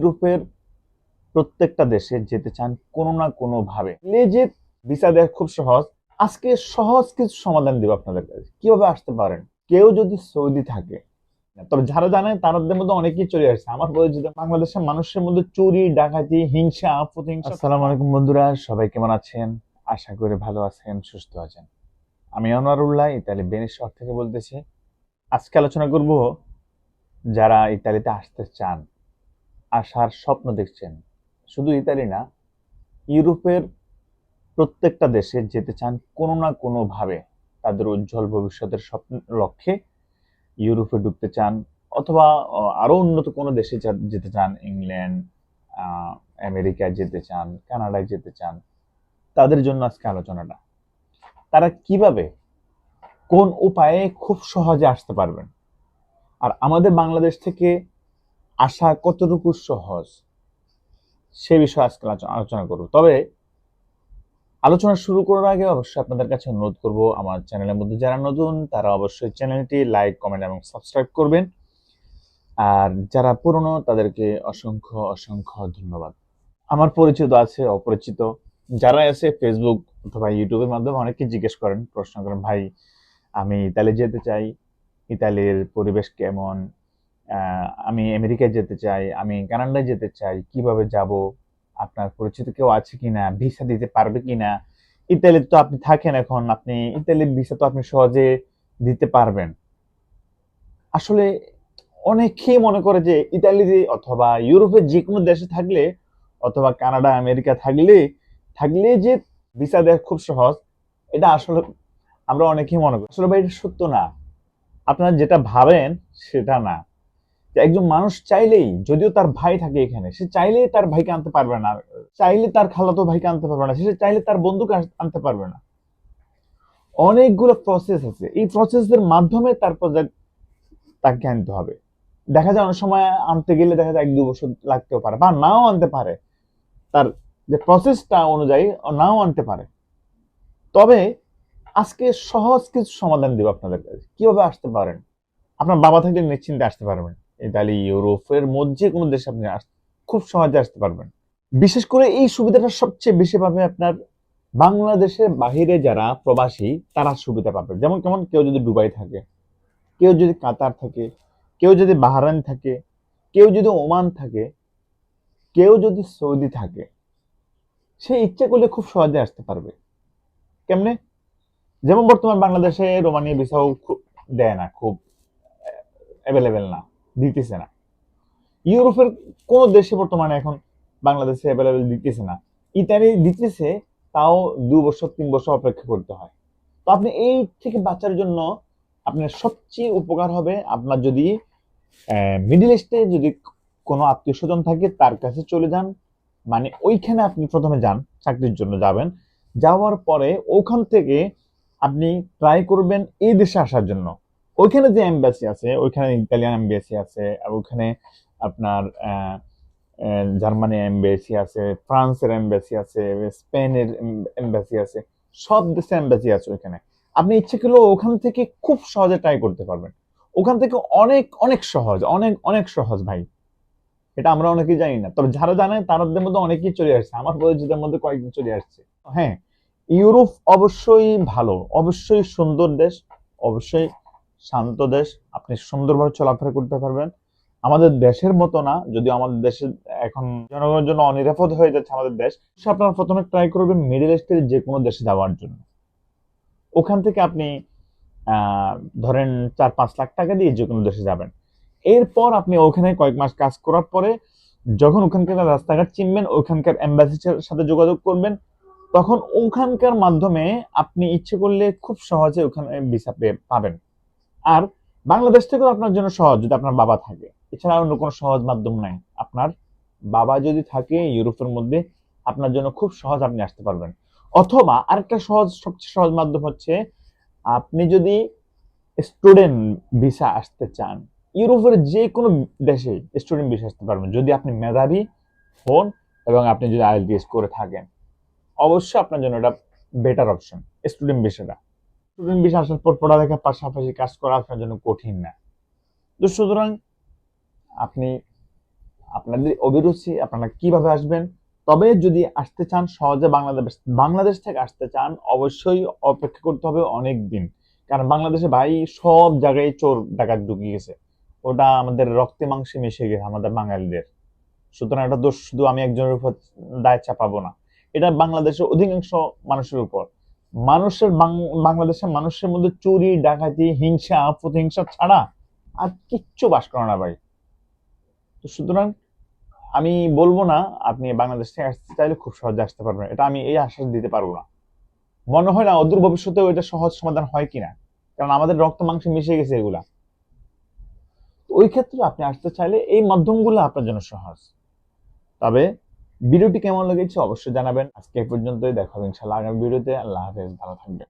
ইউরোপের প্রত্যেকটা দেশে যেতে চান কোনো না কোনো ভাবে যে ভিসা দেওয়া খুব সহজ। আজকে সহজ কিছু সমাধান দিব আপনাদের কাছে। কীভাবে আসতে পারেন? কেউ যদি সৌদি থাকে, তবে যারা জানেন তাদের মধ্যে অনেকেই চলে আসছে। আমার পরিচিত বাংলাদেশের মানুষের মধ্যে চুরি, ডাকাতি, হিংসা প্রতিহিংসা আসসালামু আলাইকুম বন্ধুরা, সবাই কেমন আছেন? আশা করি ভালো আছেন, সুস্থ আছেন। আমি আনোয়ারুল্লাহ, ইতালি বেনিস শহর থেকে বলতেছি। আজকে আলোচনা করব যারা ইতালিতে আসতে চান। আসার স্বপ্ন দেখছেন। শুধু ইতালি না ইউরোপের প্রত্যেকটা দেশে যেতে চান কোনো না কোনো ভাবে তাদের উজ্জ্বল ভবিষ্যতের স্বপ্ন লক্ষ্যে ইউরোপে ঢুকতে চান অথবা আহ, আরও উন্নত কোনো দেশে যেতে চান ইংল্যান্ড আমেরিকায় যেতে চান কানাডায় যেতে চান তাদের জন্য আজকে আলোচনাটা। তারা কীভাবে কোন উপায়ে খুব সহজে আসতে পারবেন? আর আমাদের বাংলাদেশ থেকে আসা কতটুকু সহজ? সে বিষয়ে আজকে আলোচনা করব। তবে আলোচনা শুরু করার আগে অবশ্যই আপনাদের কাছে অনুরোধ করব, আমার চ্যানেলের মধ্যে যারা নতুন, তারা অবশ্যই চ্যানেলটি লাইক, কমেন্ট এবং সাবস্ক্রাইব করবেন। আর যারা পুরনো, তাদেরকে অসংখ্য অসংখ্য ধন্যবাদ। আমার পরিচিত আছে, অপরিচিত যারা আছে ফেসবুক অথবা ইউটিউবের মাধ্যমে অনেকে জিজ্ঞেস করেন, প্রশ্ন করেন, ভাই, আমি ইতালি যেতে চাই, ইতালির পরিবেশ কেমন? আমি আমেরিকায় যেতে চাই, আমি কানাডায় যেতে চাই, কীভাবে যাব, আপনার পরিচিত কেউ আছে কিনা, ভিসা দিতে পারবে কিনা, ইতালিতে তো আপনি থাকেন এখন, আপনি ইতালির ভিসা তো আপনি সহজে দিতে পারবেন। আসলে অনেকেই মনে করে যে ইতালিতে অথবা ইউরোপের যে কোনো দেশে থাকলে অথবা কানাডা, আমেরিকা থাকলে থাকলে যে ভিসা দেওয়া খুব সহজ, এটা আসলে আমরা অনেকেই মনে করি। আসলে ভাই, এটা সত্য না। আপনারা যেটা ভাবেন, সেটা না। একজন মানুষ চাইলেই, যদিও তার ভাই থাকে এখানে, সে চাইলেই তার ভাইকে আনতে পারবে না। চাইলে তার খালাতো ভাইকে আনতে পারবে না, সে চাইলে তার বন্ধুকে আনতে পারবে না। অনেকগুলো প্রসেস আছে। এই প্রসেসের মাধ্যমে তারপর তাকে আনতে হবে। দেখা যায় অনেক সময় আনতে গেলে দেখা যায় এক দু বছর লাগতেও পারে বা নাও আনতে পারে। তার যে প্রসেসটা অনুযায়ী নাও আনতে পারে। তবে আজকে সহজ কিছু সমাধান দিব আপনাদের কাছে। কীভাবে আসতে পারেন? আপনার বাবা থাকলে নিশ্চিন্তে আসতে পারবেন। ইতালি ইউরোপের মধ্যে কোনো দেশে আপনি খুব সহজে আসতে পারবেন। বিশেষ করে এই সুবিধাটা সবচেয়ে বেশি পাবে আপনার বাংলাদেশের বাহিরে যারা প্রবাসী, তারা সুবিধা পাবে। যেমন কেমন, কেউ যদি দুবাই থাকে, কেউ যদি কাতার থাকে, কেউ যদি বাহরাইন থাকে, কেউ যদি ওমান থাকে, কেউ যদি সৌদি থাকে, সে ইচ্ছে করলে খুব সহজে আসতে পারবে। কেমনে? যেমন বর্তমান বাংলাদেশে রোমানিয়া ভিসাও খুব দেয় না, খুব অ্যাভেলেবেল না। দিতেছে না। ইউরোপের কোন দেশে বর্তমানে এখন বাংলাদেশে অ্যাভেলেবেল দিতেছে না। ইতালি দিতেছে, তাও দু বছর, তিন বছর অপেক্ষা করতে হয়। তো আপনি এই থেকে বাঁচার জন্য আপনার সবচেয়ে উপকার হবে আপনার যদি মিডিল ইস্টে যদি কোনো আত্মীয় স্বজন থাকে, তার কাছে চলে যান। মানে ওইখানে আপনি প্রথমে যান, চাকরির জন্য যাবেন। যাওয়ার পরে ওখান থেকে আপনি ট্রাই করবেন এই দেশে আসার জন্য। ওইখানে যে এম্বাসি আছে, ওইখানে ইতালিয়ান এম্বাসি আছে, আর ওইখানে আপনার জার্মানি এম্বাসি আছে, ফ্রান্সের এম্বাসি আছে, স্পেনের এম্বাসি আছে, সব দেশের এম্বাসি আছে ওইখানে। আপনি ইচ্ছে করলেও ওখান থেকে খুব সহজে ট্রাই করতে পারবেন। ওখান থেকে অনেক অনেক সহজ, অনেক অনেক সহজ ভাই। এটা আমরা অনেকেই জানি না। তবে যারা জানে তাদের মধ্যে অনেকেই চলে আসছে। আমার পরিচিতের মধ্যে কয়েকজন চলে আসছে। হ্যাঁ ইউরোপ অবশ্যই ভালো, অবশ্যই সুন্দর দেশ, অবশ্যই শান্ত দেশ, আপনি সুন্দরভাবে চলাফেরা করতে পারবেন। আমাদের দেশের মতো না, যদিও আমাদের দেশে এখন জনগণের জন্য অনিরাপদ হয়ে যাচ্ছে আমাদের দেশ, সে আপনারা প্রথমে ট্রাই করবেন মিডিল ইস্টের যে কোনো দেশে যাওয়ার জন্য। ওখান থেকে আপনি ধরেন চার পাঁচ লাখ টাকা দিয়ে যে কোনো দেশে যাবেন। এরপর আপনি ওখানে কয়েক মাস কাজ করার পরে যখন ওখানকার রাস্তাঘাট চিনবেন, ওখানকার এম্বাসির সাথে যোগাযোগ করবেন, তখন ওখানকার মাধ্যমে আপনি ইচ্ছে করলে খুব সহজে ওখানে ভিসা পেয়ে পাবেন। আর বাংলাদেশ থেকেও আপনার জন্য সহজ যদি আপনার বাবা থাকে। এছাড়া অন্য কোনো সহজ মাধ্যম নাই। আপনার বাবা যদি থাকে ইউরোপের মধ্যে, আপনার জন্য খুব সহজ আপনি আসতে পারবেন। অথবা আরেকটা সহজ, সবচেয়ে সহজ মাধ্যম হচ্ছে, আপনি যদি স্টুডেন্ট ভিসা আসতে চান, ইউরোপের যে কোনো দেশে স্টুডেন্ট ভিসা আসতে পারবেন। যদি আপনি মেধাবী হন এবং আপনি যদি আইএলটিএস করে থাকেন, অবশ্যই আপনার জন্য এটা বেটার অপশন স্টুডেন্ট ভিসাটা স্টুডেন্ট ভিসা আসার পর পড়ালেখার পাশাপাশি কাজ করা আপনার জন্য কঠিন না। তো সুতরাং আপনি আপনাদের অভিরুচি, আপনারা কীভাবে আসবেন? তবে যদি আসতে চান, সহজে বাংলাদেশ বাংলাদেশ থেকে আসতে চান, অবশ্যই অপেক্ষা করতে হবে অনেক দিন। কারণ বাংলাদেশে ভাই সব জায়গায় চোর ডাকাত ঢুকে গেছে। ওটা আমাদের রক্তে মাংসে মিশে গেছে আমাদের বাঙালিদের। সুতরাং এটা দোষ, শুধু আমি একজনের উপর দায় চাপাবো না। এটা বাংলাদেশের অধিকাংশ মানুষের উপর। মানুষের বাংলাদেশের মানুষের মধ্যে চুরি, ডাকাতি, হিংসা প্রতিহিংসা ছাড়া আর কিচ্ছু বাস করে না ভাই। তো সুতরাং আমি বলব না, আপনি বাংলাদেশ থেকে আসতে চাইলে খুব সহজে আসতে পারবেন। এটা আমি এই আশ্বাস দিতে পারব না। মনে হয় না অদূর ভবিষ্যতেও এটা সহজ সমাধান হয় কিনা। কারণ আমাদের রক্ত মাংসে মিশে গেছে এগুলা। ওই ক্ষেত্রে আপনি আসতে চাইলে এই মাধ্যমগুলো আপনার জন্য সহজ। তবে ভিডিওটি কেমন লেগেছে অবশ্যই জানাবেন। আজকে এই পর্যন্তই, দেখা হবে ইনশাআল্লাহ আগামী ভিডিওতে। আল্লাহ হাফেজ, ভালো থাকবেন।